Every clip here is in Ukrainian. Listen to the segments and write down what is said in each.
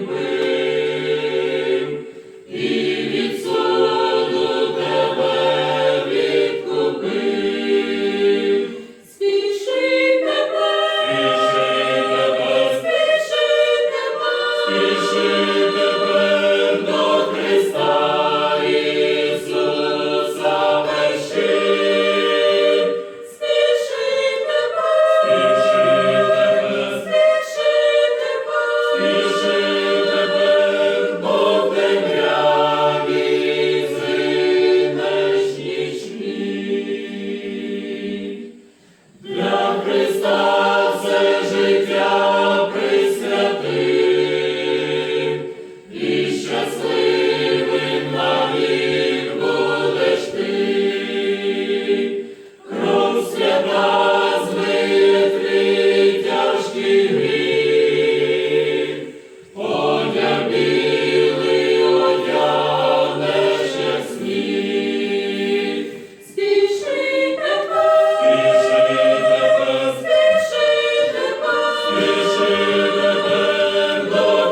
we will.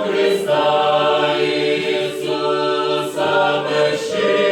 Христа Ісуса, Мещи.